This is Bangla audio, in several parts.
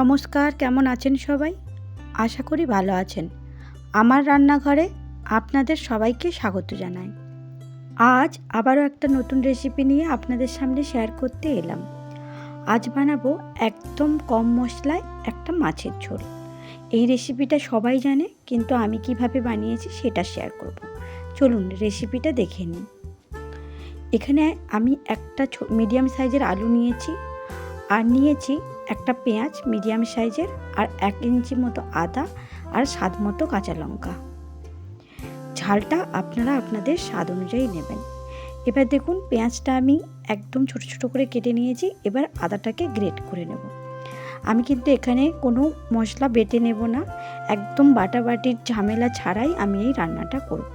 নমস্কার, কেমন আছেন সবাই? আশা করি ভালো আছেন। আমার রান্নাঘরে আপনাদের সবাইকে স্বাগত জানাই। আজ আবারও একটা নতুন রেসিপি নিয়ে আপনাদের সামনে শেয়ার করতে এলাম। আজ বানাবো একদম কম মশলায় একটা মাছের ঝোল। এই রেসিপিটা সবাই জানে, কিন্তু আমি কীভাবে বানিয়েছি সেটা শেয়ার করব। চলুন রেসিপিটা দেখে নিন এখানে আমি একটা মিডিয়াম সাইজের আলু নিয়েছি। আর নিয়েছি একটা পেঁয়াজ মিডিয়াম সাইজের আর এক ইঞ্চি মতো আদা আর স্বাদ মতো কাঁচা লঙ্কা। ঝালটা আপনারা আপনাদের স্বাদ অনুযায়ী নেবেন। এবার দেখুন পেঁয়াজটা আমি একদম ছোট ছোট করে কেটে নিয়েছি, এবার আদাটাকে গ্রেট করে নেব। আমি কিন্তু এখানে কোনো মশলা বেটে নেব না, একদম বাটাবাটির ঝামেলা ছাড়াই আমি এই রান্নাটা করব।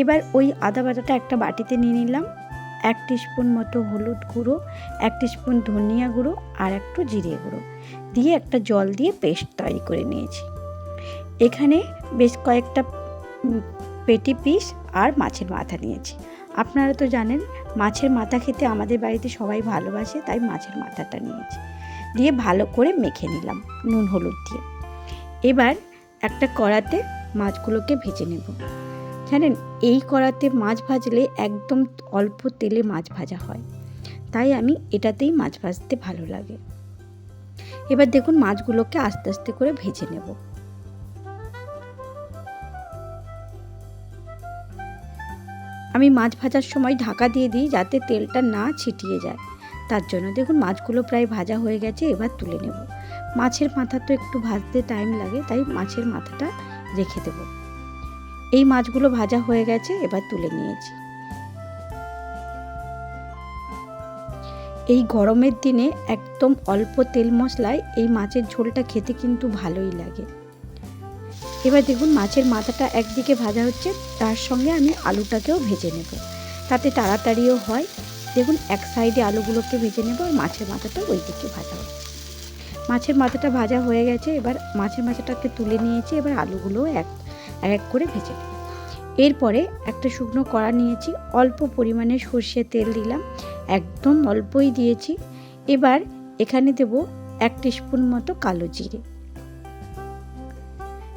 এবার ওই আদা বাটাটা একটা বাটিতে নিয়ে নিলাম এক স্পুন মতো হলুদ গুঁড়ো, এক স্পুন ধনিয়া গুঁড়ো আর একটু জিরে গুঁড়ো দিয়ে একটা জল দিয়ে পেস্ট তৈরি করে নিয়েছি। এখানে বেশ কয়েকটা পেটি পিস আর মাছের মাথা নিয়েছি। আপনারা তো জানেন, মাছের মাথা খেতে আমাদের বাড়িতে সবাই ভালোবাসে, তাই মাছের মাথাটা নিয়েছি। দিয়ে ভালো করে মেখে নিলাম নুন হলুদ দিয়ে। এবার একটা কড়াতে মাছগুলোকে ভেজে নেব। জানেন, এই কড়াতে মাছ ভাজলে একদম অল্প তেলে মাছ ভাজা হয়। তাই আমি এটাতেই মাছ ভাজতে ভালো লাগে। এবার দেখুন মাছগুলোকে আস্তে আস্তে করে ভেজে নেব। আমি মাছ ভাজার সময় ঢাকা দিয়ে দিই যাতে তেলটা না ছিটিয়ে যায়। তার জন্য দেখুন মাছগুলো প্রায় ভাজা হয়ে গেছে, এবার তুলে নেব। মাছের মাথা তো একটু ভাজতে টাইম লাগে, তাই মাছের মাথাটা রেখে দেব। এই মাছগুলো ভাজা হয়ে গেছে, এবার তুলে নিয়েছি। এই গরমের দিনে একদম অল্প তেল মশলায় এই মাছের ঝোলটা খেতে কিন্তু ভালোই লাগে। এবার দেখুন, মাছের মাথাটা একদিকে ভাজা হচ্ছে, তার সঙ্গে আমি আলুটাকেও ভেজে নেব। তাতে তাড়াতাড়িও হয়। দেখুন, এক সাইডে আলুগুলোকে ভেজে নেব, আর মাছের মাথাটা ওই দিকে ভাজা হচ্ছে। মাছের মাথাটা ভাজা হয়ে গেছে, এবার মাছের মাথাটাকে তুলে নিয়েছি, এবার আলুগুলোও এক এক এক করে ভেজে নেব। এরপরে একটা শুকনো কড়া নিয়েছি, অল্প পরিমাণে সর্ষে তেল দিলাম, একদম অল্পই দিয়েছি। এবার এখানে দেব এক স্পুন মতো কালো জিরে।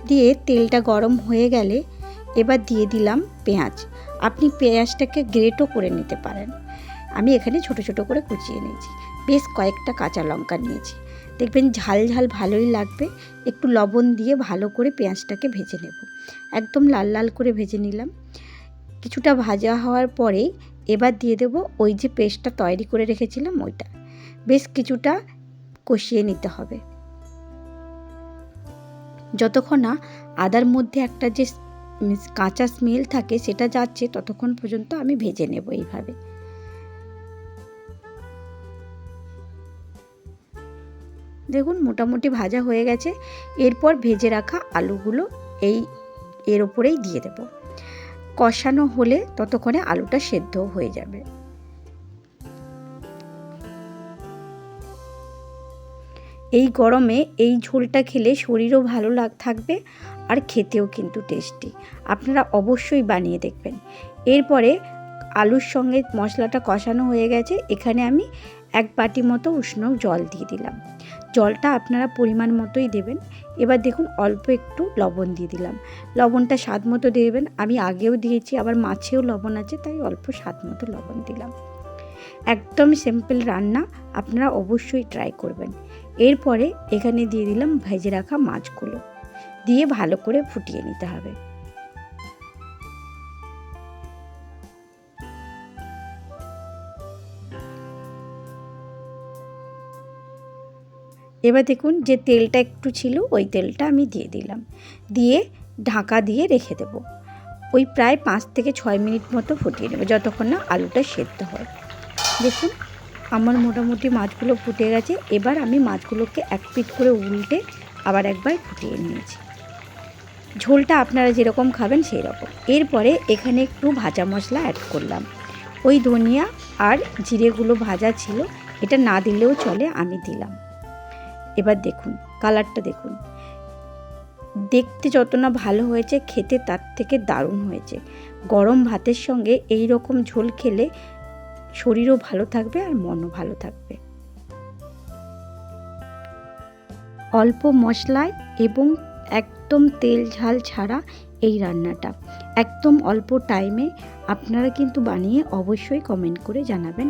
দিয়ে তেলটা গরম হয়ে গেলে এবার দিয়ে দিলাম পেঁয়াজ। আপনি পেঁয়াজটাকে গ্রেটও করে নিতে পারেন। আমি এখানে ছোট ছোট করে কুচিয়ে নিয়েছি। বেশ কয়েকটা কাঁচা লঙ্কা নিয়েছি। দেখবেন ঝাল ঝাল ভালোই লাগবে। একটু লবণ দিয়ে ভালো করে পেঁয়াজটাকে ভেজে নেব। একদম লাল লাল করে ভেজে নিলাম। কিছুটা ভাজা হওয়ার পরে এবার দিয়ে দেব ওই যে পেস্টটা তৈরি করে রেখেছিলাম ওইটা। বেশ কিছুটা কষিয়ে নিতে হবে। যতক্ষণ না আদার মধ্যে একটা যে কাঁচা স্মেল থাকে সেটা যাচ্ছে ততক্ষণ পর্যন্ত আমি ভেজে নেব এইভাবে। দেখুন, মোটামুটি ভাজা হয়ে গেছে। এরপর ভেজে রাখা আলুগুলো এই, এর ওপরেই দিয়ে দেব। কষানো হলে ততক্ষণে আলুটা সেদ্ধ হয়ে যাবে। এই গরমে এই ঝোলটা খেলে শরীরও ভালো লাগ, থাকবে আর খেতেও কিন্তু টেস্টি। আপনারা অবশ্যই বানিয়ে দেখবেন। এরপরে আলুর সঙ্গে মশলাটা কষানো হয়ে গেছে। এখানে আমি এক বাটি মতো উষ্ণ জল দিয়ে দিলাম। জলটা আপনারা পরিমাণ মতোই দেবেন। এবার দেখুন অল্প একটু লবণ দিয়ে দিলাম। লবণটা স্বাদ মতো দেবেন। আমি আগেও দিয়েছি, আবার মাছেও লবণ আছে, তাই অল্প স্বাদ মতো লবণ দিলাম। একদম সিম্পল রান্না, আপনারা অবশ্যই ট্রাই করবেন। এরপরে এখানে দিয়ে দিলাম ভেজে রাখা মাছগুলো। দিয়ে ভালো করে ফুটিয়ে নিতে হবে। এবার দেখুন যে তেলটা একটু ছিল, ওই তেলটা আমি দিয়ে দিলাম। দিয়ে ঢাকা দিয়ে রেখে দেব। ওই প্রায় পাঁচ থেকে ছয় মিনিট মতো ফুটিয়ে নেব, যতক্ষণ না আলুটা সেদ্ধ হয়। দেখুন, আমার মোটামুটি মাছগুলো ফুটে গেছে। এবার আমি মাছগুলোকে এক পিট করে উল্টে আবার একবার ফুটিয়ে নিয়েছি। ঝোলটা আপনারা যেরকম খাবেন সেই রকম এরপরে এখানে একটু ভাজা মশলা অ্যাড করলাম। ওই ধনিয়া আর জিরেগুলো ভাজা ছিল, এটা না দিলেও চলে, আমি দিলাম। এবার দেখুন, কালারটা দেখুন। দেখতে যত না ভালো হয়েছে, খেতে তার থেকে দারুণ হয়েছে। গরম ভাতের সঙ্গে এই রকম ঝোল খেলে শরীরও ভালো থাকবে আর মনও ভালো থাকবে। অল্প মশলায় এবং একদম তেল ঝাল ছাড়া এই রান্নাটা। একদম অল্প টাইমে আপনারা কিন্তু বানিয়ে অবশ্যই কমেন্ট করে জানাবেন।